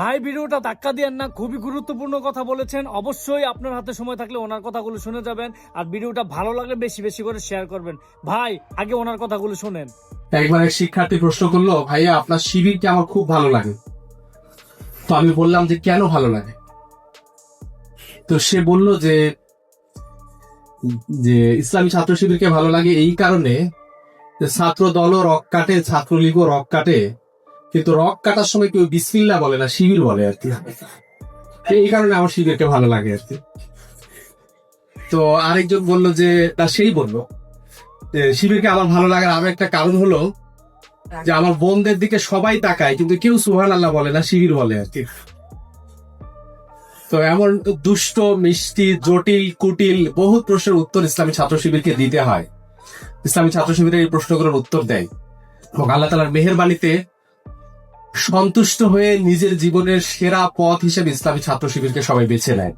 ভাই, ভিডিওটা ধাক্কা দিয়েন না, খুবই গুরুত্বপূর্ণ কথা বলেছেন। অবশ্যই আপনার হাতে সময় থাকলে ওনার কথাগুলো শুনে যাবেন আর ভিডিওটা ভালো লাগলে বেশি বেশি করে শেয়ার করবেন। ভাই, আগে ওনার কথাগুলো শুনেন। একবার এক শিক্ষার্থী প্রশ্ন করল, ভাইয়া, আপনার শিবিরকে আমার খুব ভালো লাগে। তো আমি বললাম যে, কেন ভালো লাগে? তো সে বলল যে যে, ইসলামী ছাত্র শিবিরকে ভালো লাগে এই কারণে যে ছাত্র দলও রক কাটে, ছাত্রলীগও রক কাটে। কিন্তু রক কাটার সময় কেউ বিসমিল্লা বলে না, শিবির বলে আর কি। এই কারণে আমার শিবিরকে ভালো লাগে আর কি। তো আরেকজন বলল যে, না, সেই বলল শিবিরকে আমার ভালো লাগার আরও একটা কারণ হলো যে, আমার বোনদের দিকে সবাই তাকায়, কিন্তু কেউ সুহান আল্লাহ বলে না, শিবির বলে আর কি। তো এমন দুষ্ট, মিষ্টি, জটিল, কুটিল বহু প্রশ্নের উত্তর ইসলামী ছাত্র শিবিরকে দিতে হয়। ইসলামী ছাত্র শিবিরের এই প্রশ্নগুলোর উত্তর দেয়। এবং আল্লাহ তালার মেহেরবানিতে সন্তুষ্ট হয়ে নিজের জীবনের সেরা পথ হিসেবে ইসলামী ছাত্র শিবিরকে সবাই বেছে নেয়।